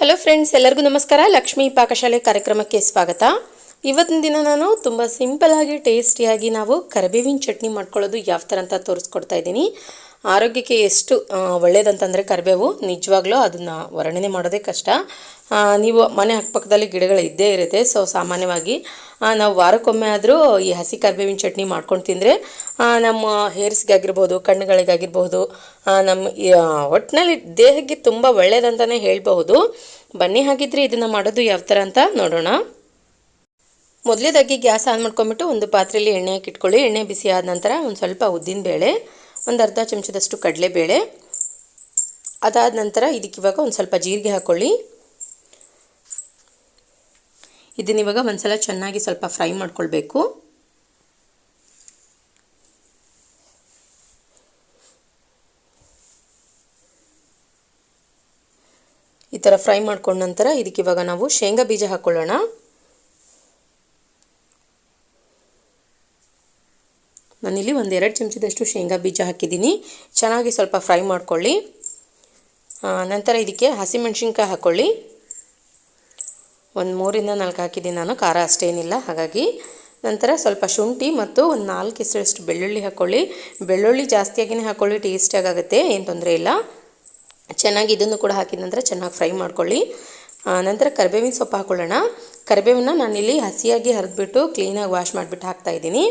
Hello friends ಎಲ್ಲರಿಗೂ ನಮಸ್ಕಾರ. ಲಕ್ಷ್ಮೀ ಪಾಕಶಾಲೆ ಕಾರ್ಯಕ್ರಮಕ್ಕೆ ಸ್ವಾಗತ. ಇವತ್ತಿನ ದಿನ ನಾನು ತುಂಬ ಸಿಂಪಲ್ಲಾಗಿ ಟೇಸ್ಟಿಯಾಗಿ ನಾವು ಕರಿಬೇವಿನ ಚಟ್ನಿ ಮಾಡ್ಕೊಳ್ಳೋದು ಯಾವ ಥರ ಅಂತ ತೋರಿಸ್ಕೊಡ್ತಾ ಇದ್ದೀನಿ. ಆರೋಗ್ಯಕ್ಕೆ ಎಷ್ಟು ಒಳ್ಳೆಯದಂತಂದರೆ ಕರಿಬೇವು ನಿಜವಾಗ್ಲೂ ಅದನ್ನು ವರ್ಣನೆ ಮಾಡೋದೇ ಕಷ್ಟ. ನೀವು ಮನೆ ಅಕ್ಕಪಕ್ಕದಲ್ಲಿ ಗಿಡಗಳು ಇದ್ದೇ ಇರುತ್ತೆ ಸೊ ಸಾಮಾನ್ಯವಾಗಿ ನಾವು ವಾರಕ್ಕೊಮ್ಮೆ ಆದರೂ ಈ ಹಸಿ ಕರಿಬೇವಿನ ಚಟ್ನಿ ಮಾಡ್ಕೊಂಡು ತಿಂದರೆ ನಮ್ಮ ಹೇರ್ಸ್ಗಾಗಿರ್ಬೋದು ಕಣ್ಣುಗಳಿಗಾಗಿರ್ಬೋದು ಆ, ನಮ್ಮ ಒಟ್ಟಿನಲ್ಲಿ ದೇಹಕ್ಕೆ ತುಂಬ ಒಳ್ಳೆಯದಂತಲೇ ಹೇಳಬಹುದು. ಬನ್ನಿ ಹಾಗಿದ್ರೆ ಇದನ್ನು ಮಾಡೋದು ಯಾವ ಥರ ಅಂತ ನೋಡೋಣ. ಮೊದಲೇದಾಗಿ ಗ್ಯಾಸ್ ಆನ್ ಮಾಡ್ಕೊಂಬಿಟ್ಟು ಒಂದು ಪಾತ್ರೆಯಲ್ಲಿ ಎಣ್ಣೆ ಹಾಕಿಟ್ಕೊಳ್ಳಿ. ಎಣ್ಣೆ ಬಿಸಿ ಆದ ನಂತರ ಒಂದು ಸ್ವಲ್ಪ ಉದ್ದಿನ ಬೇಳೆ, ಒಂದು ಅರ್ಧ ಚಮಚದಷ್ಟು ಕಡಲೆಬೇಳೆ, ಅದಾದ ನಂತರ ಇದಕ್ಕೆ ಇವಾಗ ಒಂದು ಸ್ವಲ್ಪ ಜೀರಿಗೆ ಹಾಕ್ಕೊಳ್ಳಿ ಇದನ್ನ ಇವಾಗ ಒಂದ್ಸಲ ಚೆನ್ನಾಗಿ ಸ್ವಲ್ಪ ಫ್ರೈ ಮಾಡ್ಕೊಳ್ಬೇಕು. ಈ ಥರ ಫ್ರೈ ಮಾಡ್ಕೊಂಡ ನಂತರ ಇದಕ್ಕೆ ಇವಾಗ ನಾವು ಶೇಂಗಾ ಬೀಜ ಹಾಕ್ಕೊಳ್ಳೋಣ ನಾನಿಲ್ಲಿ ಒಂದು ಎರಡು ಚಮಚದಷ್ಟು ಶೇಂಗಾ ಬೀಜ ಹಾಕಿದ್ದೀನಿ. ಚೆನ್ನಾಗಿ ಸ್ವಲ್ಪ ಫ್ರೈ ಮಾಡ್ಕೊಳ್ಳಿ. ನಂತರ ಇದಕ್ಕೆ ಹಸಿಮೆಣ್ಸಿನ್ಕಾಯಿ ಹಾಕ್ಕೊಳ್ಳಿ ಒಂದು ಮೂರಿಂದ ನಾಲ್ಕು ಹಾಕಿದ್ದೀನಿ ನಾನು, ಖಾರ ಅಷ್ಟೇನಿಲ್ಲ ಹಾಗಾಗಿ ನಂತರ ಸ್ವಲ್ಪ ಶುಂಠಿ ಮತ್ತು ಒಂದು ನಾಲ್ಕು ಹೆಸರಷ್ಟು ಬೆಳ್ಳುಳ್ಳಿ ಹಾಕ್ಕೊಳ್ಳಿ ಬೆಳ್ಳುಳ್ಳಿ ಜಾಸ್ತಿಯಾಗಿಯೇ ಹಾಕ್ಕೊಳ್ಳಿ ಟೇಸ್ಟಿಯಾಗುತ್ತೆ ಏನು ತೊಂದರೆ ಇಲ್ಲ. ಚೆನ್ನಾಗಿ ಇದನ್ನು ಕೂಡ ಹಾಕಿದ ನಂತರ ಚೆನ್ನಾಗಿ ಫ್ರೈ ಮಾಡ್ಕೊಳ್ಳಿ. ನಂತರ ಕರಿಬೇವಿನ ಸೊಪ್ಪು ಹಾಕ್ಕೊಳ್ಳೋಣ ಕರಿಬೇವನ್ನ ನಾನಿಲ್ಲಿ ಹಸಿಯಾಗಿ ಹರಿದ್ಬಿಟ್ಟು, ಕ್ಲೀನಾಗಿ ವಾಶ್ ಮಾಡಿಬಿಟ್ಟು ಹಾಕ್ತಾಯಿದ್ದೀನಿ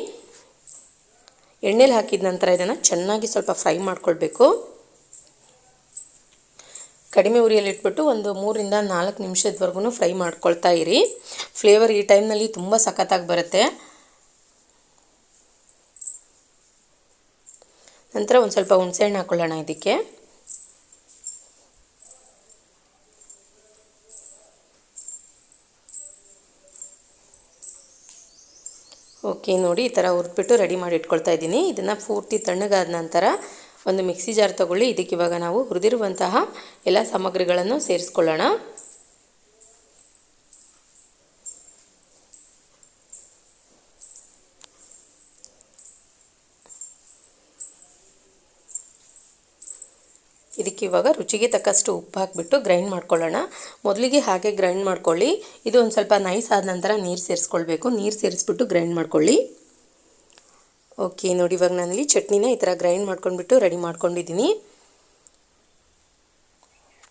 ಎಣ್ಣೆಲಿ ಹಾಕಿದ ನಂತರ ಇದನ್ನು ಚೆನ್ನಾಗಿ ಸ್ವಲ್ಪ ಫ್ರೈ ಮಾಡ್ಕೊಳ್ಬೇಕು. ಕಡಿಮೆ ಉರಿಯಲ್ಲಿ ಇಟ್ಬಿಟ್ಟು ಒಂದು ಮೂರಿಂದ ನಾಲ್ಕು ನಿಮಿಷದವರೆಗೂ ಫ್ರೈ ಮಾಡ್ಕೊಳ್ತಾ ಇರಿ. ಫ್ಲೇವರ್ ಈ ಟೈಮ್ನಲ್ಲಿ ತುಂಬ ಸಖತ್ತಾಗಿ ಬರುತ್ತೆ. ನಂತರ ಒಂದು ಸ್ವಲ್ಪ ಹುಣಸೆಹಣ್ಣು ಹಾಕ್ಕೊಳ್ಳೋಣ ಇದಕ್ಕೆ. ಓಕೆ, ನೋಡಿ ಈ ಥರ ಹುರಿದ್ಬಿಟ್ಟು ರೆಡಿ ಮಾಡಿ ಇಟ್ಕೊಳ್ತಾ ಇದ್ದೀನಿ. ಇದನ್ನು ಪೂರ್ತಿ ತಣ್ಣಗಾದ ನಂತರ ಒಂದು ಮಿಕ್ಸಿ ಜಾರ್ ತಗೊಳ್ಳಿ. ಇದಕ್ಕೆ ಇವಾಗ ನಾವು ಹುರಿದಿರುವಂತಹ ಎಲ್ಲ ಸಾಮಗ್ರಿಗಳನ್ನು ಸೇರಿಸ್ಕೊಳ್ಳೋಣ. ಇದಕ್ಕೆ ಇವಾಗ ರುಚಿಗೆ ತಕ್ಕಷ್ಟು ಉಪ್ಪು ಹಾಕಿಬಿಟ್ಟು ಗ್ರೈಂಡ್ ಮಾಡ್ಕೊಳ್ಳೋಣ. ಮೊದಲಿಗೆ ಹಾಗೆ ಗ್ರೈಂಡ್ ಮಾಡ್ಕೊಳ್ಳಿ. ಇದು ಒಂದು ಸ್ವಲ್ಪ ನೈಸ್ ಆದ ನಂತರ ನೀರು ಸೇರಿಸ್ಕೊಳ್ಬೇಕು. ನೀರು ಸೇರಿಸ್ಬಿಟ್ಟು ಗ್ರೈಂಡ್ ಮಾಡ್ಕೊಳ್ಳಿ. ಓಕೆ ನೋಡಿ ಇವಾಗ ನಾನಿಲ್ಲಿ ಚಟ್ನಿನ ಈ ಥರ ಗ್ರೈಂಡ್ ಮಾಡ್ಕೊಂಡ್ಬಿಟ್ಟು ರೆಡಿ ಮಾಡ್ಕೊಂಡಿದ್ದೀನಿ.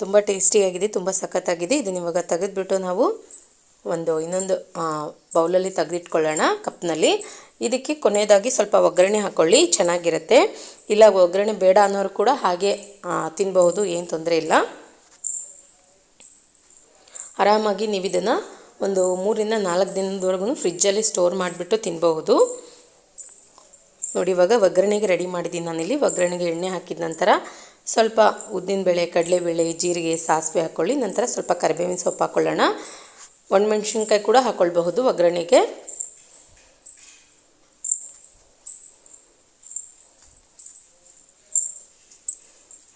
ತುಂಬ ಟೇಸ್ಟಿಯಾಗಿದೆ ತುಂಬ ಸಖತ್ತಾಗಿದೆ. ಇದನ್ನು ಇವಾಗ ತೆಗೆದುಬಿಟ್ಟು ನಾವು ಒಂದು ಇನ್ನೊಂದು ಬೌಲಲ್ಲಿ ತೆಗೆದಿಟ್ಕೊಳ್ಳೋಣ, ಕಪ್ನಲ್ಲಿ. ಇದಕ್ಕೆ ಕೊನೆಯದಾಗಿ ಸ್ವಲ್ಪ ಒಗ್ಗರಣೆ ಹಾಕ್ಕೊಳ್ಳಿ ಚೆನ್ನಾಗಿರುತ್ತೆ. ಇಲ್ಲ, ಒಗ್ಗರಣೆ ಬೇಡ ಅನ್ನೋರು ಕೂಡ ಹಾಗೆ ತಿನ್ನಬಹುದು ಏನು ತೊಂದರೆ ಇಲ್ಲ. ಆರಾಮಾಗಿ ನೀವು ಇದನ್ನು ಒಂದು ಮೂರಿಂದ ನಾಲ್ಕು ದಿನದವರೆಗೂ ಫ್ರಿಜ್ಜಲ್ಲಿ ಸ್ಟೋರ್ ಮಾಡಿಬಿಟ್ಟು ತಿನ್ನಬಹುದು ನೋಡಿ, ಇವಾಗ ಒಗ್ಗರಣೆಗೆ ರೆಡಿ ಮಾಡಿದ್ದೀನಿ ನಾನಿಲ್ಲಿ. ಒಗ್ಗರಣೆಗೆ ಎಣ್ಣೆ ಹಾಕಿದ ನಂತರ ಸ್ವಲ್ಪ ಉದ್ದಿನಬೇಳೆ ಕಡಲೆಬೇಳೆ, ಜೀರಿಗೆ, ಸಾಸಿವೆ ಹಾಕ್ಕೊಳ್ಳಿ ನಂತರ ಸ್ವಲ್ಪ ಕರಿಬೇವಿನ ಸೊಪ್ಪು ಹಾಕ್ಕೊಳ್ಳೋಣ ಒಣಮೆಣ್ಸಿನ್ಕಾಯಿ ಕೂಡ ಹಾಕ್ಕೊಳ್ಬಹುದು ಒಗ್ಗರಣೆಗೆ.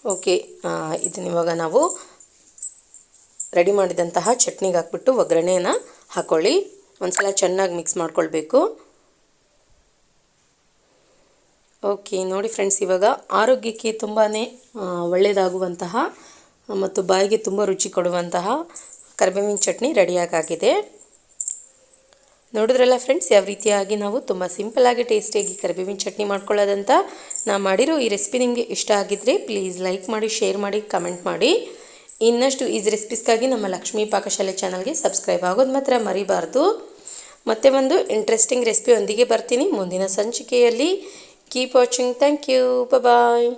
ಓಕೆ ಇದನ್ನ ಇವಾಗ ನಾವು ರೆಡಿ ಮಾಡಿದಂತಹ ಚಟ್ನಿಗೆ ಹಾಕ್ಬಿಟ್ಟು ಒಗ್ಗರಣೆನ ಹಾಕ್ಕೊಳ್ಳಿ ಒಂದ್ಸಲ ಚೆನ್ನಾಗಿ ಮಿಕ್ಸ್ ಮಾಡ್ಕೊಳ್ಬೇಕು. ಓಕೆ, ನೋಡಿ ಫ್ರೆಂಡ್ಸ್ ಇವಾಗ ಆರೋಗ್ಯಕ್ಕೆ ತುಂಬಾ ಒಳ್ಳೆಯದಾಗುವಂತಹ ಮತ್ತು ಬಾಯಿಗೆ ತುಂಬ ರುಚಿ ಕೊಡುವಂತಹ ಕರಿಬೇವಿನ ಚಟ್ನಿ ರೆಡಿಯಾಗಾಗಿದೆ ನೋಡಿದ್ರಲ್ಲ ಫ್ರೆಂಡ್ಸ್ ಯಾವ ರೀತಿಯಾಗಿ ನಾವು ತುಂಬ ಸಿಂಪಲ್ಲಾಗಿ ಟೇಸ್ಟಿಯಾಗಿ ಕರಿಬೇವಿನ ಚಟ್ನಿ ಮಾಡ್ಕೊಳ್ಳೋದಂತ ನಾ ಮಾಡಿರೋ ಈ ರೆಸಿಪಿ ನಿಮಗೆ ಇಷ್ಟ ಆಗಿದ್ದರೆ ಪ್ಲೀಸ್ ಲೈಕ್ ಮಾಡಿ ಶೇರ್ ಮಾಡಿ ಕಮೆಂಟ್ ಮಾಡಿ. ಇನ್ನಷ್ಟು ಈಸಿ ರೆಸಿಪೀಸ್ಗಾಗಿ ನಮ್ಮ ಲಕ್ಷ್ಮೀ ಪಾಕಶಾಲೆ ಚಾನಲ್ಗೆ ಸಬ್ಸ್ಕ್ರೈಬ್ ಆಗೋದು ಮಾತ್ರ ಮರಿಬಾರ್ದು. ಮತ್ತೆ ಒಂದು ಇಂಟ್ರೆಸ್ಟಿಂಗ್ ರೆಸಿಪಿ ಒಂದಿಗೆ ಬರ್ತೀನಿ. ಮುಂದಿನ ಸಂಚಿಕೆಯಲ್ಲಿ keep watching thank you bye